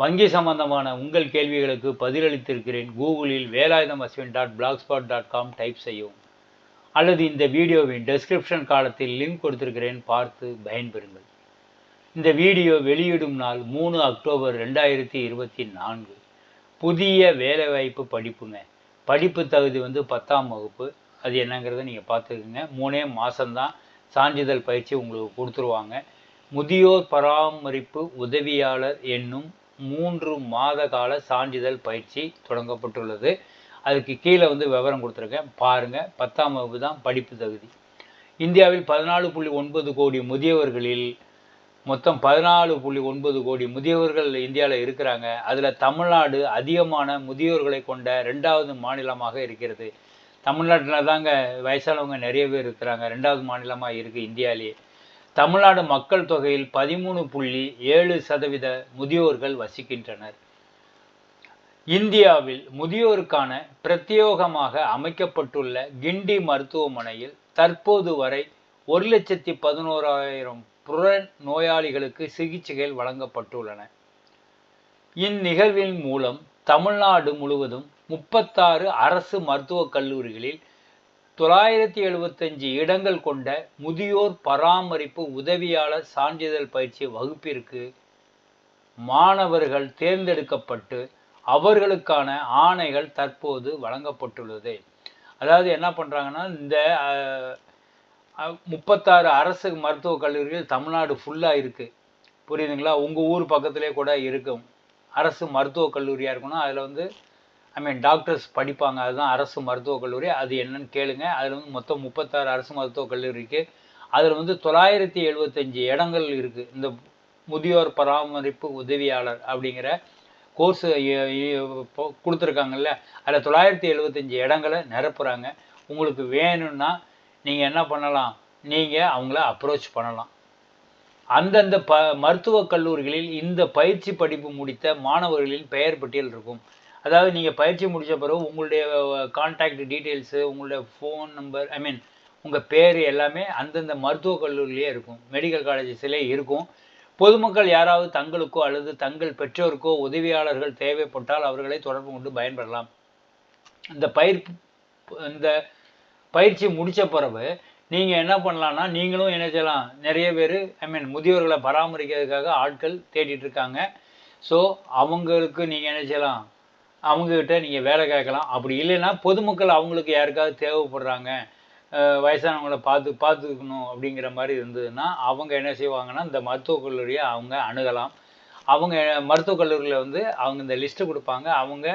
வங்கி சம்பந்தமான உங்கள் கேள்விகளுக்கு பதிலளித்திருக்கிறேன். கூகுளில் Velayutham Ashwin dot blogspot dot com type செய்யவும். அல்லது இந்த வீடியோவின் டெஸ்கிரிப்ஷன் காலத்தில் லிங்க் கொடுத்திருக்கிறேன் பார்த்து பயன்பெறுங்கள். இந்த வீடியோ வெளியிடும் நாள் மூணு அக்டோபர் ரெண்டாயிரத்தி இருபத்தி நான்கு. புதிய வேலைவாய்ப்பு படிப்புங்க. படிப்பு தகுதி வந்து பத்தாம் வகுப்பு. அது என்னங்கிறத நீங்கள் பார்த்துக்குங்க. மூணே மாதம்தான் சான்றிதழ் பயிற்சி உங்களுக்கு கொடுத்துருவாங்க. முதியோர் பராமரிப்பு உதவியாளர் என்னும் மூன்று மாத கால சான்றிதழ் பயிற்சி தொடங்கப்பட்டுள்ளது. அதுக்கு கீழே வந்து விவரம் கொடுத்துருக்கேன். பாருங்கள் பத்தாம் வகுப்பு தான் படிப்பு தகுதி. இந்தியாவில் பதினாலு புள்ளி ஒன்பது கோடி முதியவர்களில் மொத்தம் பதினாலு புள்ளி ஒன்பது கோடி முதியவர்கள் இந்தியாவில் இருக்கிறாங்க. அதில் தமிழ்நாடு அதிகமான முதியோர்களை கொண்ட ரெண்டாவது மாநிலமாக இருக்கிறது. தமிழ்நாட்டில் தாங்க வயசானவங்க நிறைய பேர் இருக்கிறாங்க. ரெண்டாவது மாநிலமாக இருக்குது இந்தியாவிலேயே தமிழ்நாடு மக்கள் தொகையில் பதிமூணு புள்ளி ஏழு சதவீத முதியோர்கள் வசிக்கின்றனர். இந்தியாவில் முதியோருக்கான பிரத்யேகமாக அமைக்கப்பட்டுள்ள கிண்டி மருத்துவமனையில் தற்போது வரை ஒரு லட்சத்தி பதினோராயிரம் புற நோயாளிகளுக்கு சிகிச்சைகள் வழங்கப்பட்டுள்ளன. இந்நிகழ்வின் மூலம் தமிழ்நாடு முழுவதும் முப்பத்தாறு அரசு மருத்துவக் கல்லூரிகளில் தொள்ளாயிரத்தி எழுபத்தஞ்சு இடங்கள் கொண்ட முதியோர் பராமரிப்பு உதவியாளர் சான்றிதழ் பயிற்சி வகுப்பிற்கு மாணவர்கள் தேர்ந்தெடுக்கப்பட்டு அவர்களுக்கான ஆணைகள் தற்போது வழங்கப்பட்டுள்ளது. அதாவது என்ன பண்ணுறாங்கன்னா இந்த முப்பத்தாறு அரசு மருத்துவக் கல்லூரிகள் தமிழ்நாடு ஃபுல்லாக இருக்குது புரியுதுங்களா? உங்கள் ஊர் பக்கத்திலே கூட இருக்கும். அரசு மருத்துவக் கல்லூரியாக இருக்கணும். அதில் வந்து ஐ மீன் டாக்டர்ஸ் படிப்பாங்க. அதுதான் அரசு மருத்துவக் கல்லூரி. அது என்னன்னு கேளுங்க. அதில் வந்து மொத்தம் முப்பத்தாறு அரசு மருத்துவக் கல்லூரி இருக்குது அதில் வந்து தொள்ளாயிரத்தி எழுபத்தஞ்சி இடங்கள் இருக்குது இந்த முதியோர் பராமரிப்பு உதவியாளர் அப்படிங்கிற கோர்ஸ் கொடுத்துருக்காங்கல்ல. அதில் தொள்ளாயிரத்தி எழுபத்தஞ்சி இடங்களை நிரப்புகிறாங்க உங்களுக்கு வேணும்னா நீங்கள் என்ன பண்ணலாம்? நீங்கள் அவங்கள அப்ரோச் பண்ணலாம். அந்தந்த ப மருத்துவக் கல்லூரிகளில் இந்த பயிற்சி படிப்பு முடித்த மாணவர்களின் பெயர் பட்டியல் இருக்கும். அதாவது நீங்கள் பயிற்சி முடித்த பிறகு உங்களுடைய கான்டாக்ட் டீட்டெயில்ஸு உங்களுடைய ஃபோன் நம்பர் ஐ மீன் உங்கள் பேர் எல்லாமே அந்தந்த மருத்துவக் கல்லூரியிலே இருக்கும். மெடிக்கல் காலேஜஸ்லேயே இருக்கும். பொதுமக்கள் யாராவது தங்களுக்கோ அல்லது தங்கள் பெற்றோருக்கோ உதவியாளர்கள் தேவைப்பட்டால் அவர்களை தொடர்பு கொண்டு பயன்பெறலாம் இந்த பயிர் இந்த பயிற்சி முடித்த பிறகு நீங்கள் என்ன பண்ணலான்னா நீங்களும் என்ன செய்யலாம்? நிறைய பேர் ஐ மீன் முதியோர்களை பராமரிக்கிறதுக்காக ஆட்கள் தேடிட்டு இருக்காங்க. ஸோ அவங்களுக்கு நீங்கள் என்ன செய்யலாம்? அவங்கக்கிட்ட நீங்கள் வேலை கேட்கலாம். அப்படி இல்லைன்னா பொதுமக்கள் அவங்களுக்கு யாருக்காவது தேவைப்படுறாங்க வயசானவங்கள பார்த்து பார்த்துக்கணும் அப்படிங்கிற மாதிரி இருந்ததுன்னா அவங்க என்ன செய்வாங்கன்னா இந்த மருத்துவக் கல்லூரியை அவங்க அணுகலாம். அவங்க மருத்துவக் கல்லூரியில் வந்து அவங்க இந்த லிஸ்ட்டு கொடுப்பாங்க. அவங்க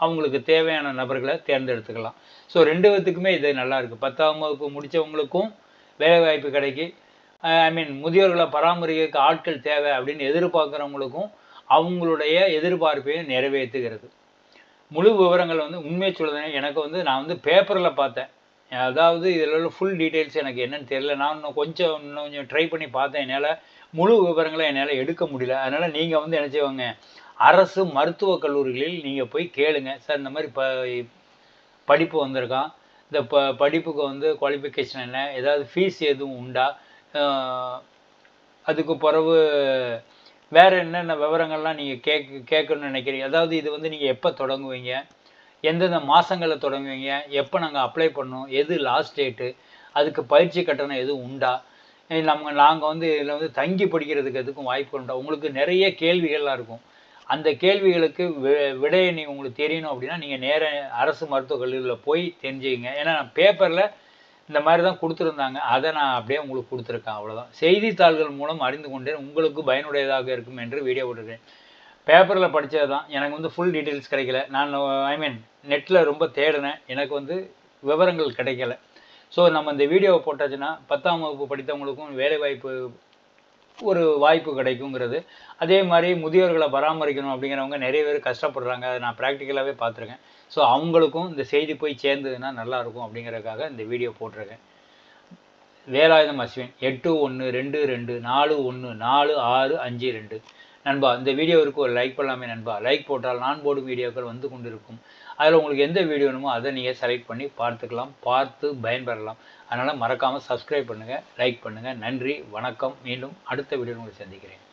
அவங்களுக்கு தேவையான நபர்களை தேர்ந்தெடுத்துக்கலாம். ஸோ ரெண்டு விதத்துக்குமே இது நல்லா இருக்குது பத்தாம் வகுப்பு முடித்தவங்களுக்கும் வேலைவாய்ப்பு கிடைக்கி. ஐ மீன் முதியோர்களை பராமரிக்க ஆட்கள் தேவை அப்படின்னு எதிர்பார்க்குறவங்களுக்கும் அவங்களுடைய எதிர்பார்ப்பையும் நிறைவேற்றுகிறது. முழு விவரங்கள் வந்து உண்மையை சொல்லுதுன்னா எனக்கு வந்து நான் வந்து பேப்பரில் பார்த்தேன். அதாவது இதில் உள்ள ஃபுல் டீட்டெயில்ஸ் எனக்கு என்னன்னு தெரியல. நான் இன்னும் கொஞ்சம் இன்னும் கொஞ்சம் ட்ரை பண்ணி பார்த்தேன். என்னால் முழு விவரங்களை என்னால் எடுக்க முடியல. அதனால் நீங்கள் வந்து என்ன செய்வாங்க? அரசு மருத்துவக் கல்லூரிகளில் நீங்கள் போய் கேளுங்க. சார் இந்த மாதிரி ப படிப்பு வந்திருக்கான். இந்த ப படிப்புக்கு வந்து குவாலிஃபிகேஷன் என்ன? ஏதாவது ஃபீஸ் எதுவும் உண்டா? அதுக்கு பிறகு வேறு என்னென்ன விவரங்கள்லாம் நீங்கள் கேட்க கேட்கணும்னு நினைக்கிறீங்க? அதாவது இது வந்து நீங்கள் எப்போ தொடங்குவீங்க? எந்தெந்த மாதங்களில் தொடங்குவீங்க? எப்போ நாங்கள் அப்ளை பண்ணோம் எது லாஸ்ட் டேட்டு அதுக்கு பயிற்சி கட்டணம் எதுவும் உண்டா? நம்ம நாங்கள் வந்து இதில் வந்து தங்கி படிக்கிறதுக்கு எதுக்கும் வாய்ப்பு உண்டா? உங்களுக்கு நிறைய கேள்விகள்லாம் இருக்கும். அந்த கேள்விகளுக்கு விடையை நீங்கள் உங்களுக்கு தெரியணும் அப்படின்னா நீங்கள் நேர அரசு மருத்துவக் கல்லூரியில் போய் தெரிஞ்சுக்கங்க. ஏன்னா பேப்பரில் இந்த மாதிரி தான் கொடுத்துருந்தாங்க. அதை நான் அப்படியே உங்களுக்கு கொடுத்துருக்கேன். அவ்வளோதான் செய்தித்தாள்கள் மூலம் அறிந்து கொண்டேன். உங்களுக்கு பயனுடையதாக இருக்கும் என்று வீடியோ போட்டிருக்கேன். பேப்பரில் படித்தது தான் எனக்கு வந்து ஃபுல் டீட்டெயில்ஸ் கிடைக்கல. நான் ஐ மீன் நெட்டில் ரொம்ப தேடினேன். எனக்கு வந்து விவரங்கள் கிடைக்கல. ஸோ நம்ம இந்த வீடியோவை போட்டாச்சுன்னா பத்தாம் வகுப்பு படித்தவங்களுக்கும் வேலைவாய்ப்பு ஒரு வாய்ப்பு கிடைக்குங்கிறது. அதே மாதிரி முதியோர்களை பராமரிக்கணும் அப்படிங்கிறவங்க நிறைய பேர் கஷ்டப்படுறாங்க. அதை நான் ப்ராக்டிக்கலாகவே பார்த்துருக்கேன். ஸோ அவங்களுக்கும் இந்த செய்தி போய் சேர்ந்ததுன்னா நல்லாயிருக்கும் அப்படிங்கிறதுக்காக இந்த வீடியோ போட்டிருக்கேன். வேலாயுதம் அஸ்வின் எட்டு ஒன்று ரெண்டு ரெண்டு நாலு ஒன்று நாலு ஆறு அஞ்சு ரெண்டு. நண்பா இந்த வீடியோவிற்கு ஒரு லைக் பண்ணலாமே நண்பா. லைக் போட்டால் நான் போடும் வீடியோக்கள் வந்து கொண்டிருக்கும். அதில் உங்களுக்கு எந்த வீடியோ வேணுமோ அதை நீங்கள் செலக்ட் பண்ணி பார்த்துக்கலாம் பார்த்து பயன்பெறலாம். அதனால் மறக்காமல் சப்ஸ்கிரைப் பண்ணுங்கள் லைக் பண்ணுங்கள் நன்றி வணக்கம். மீண்டும் அடுத்த வீடியோ உங்களை சந்திக்கிறேன்.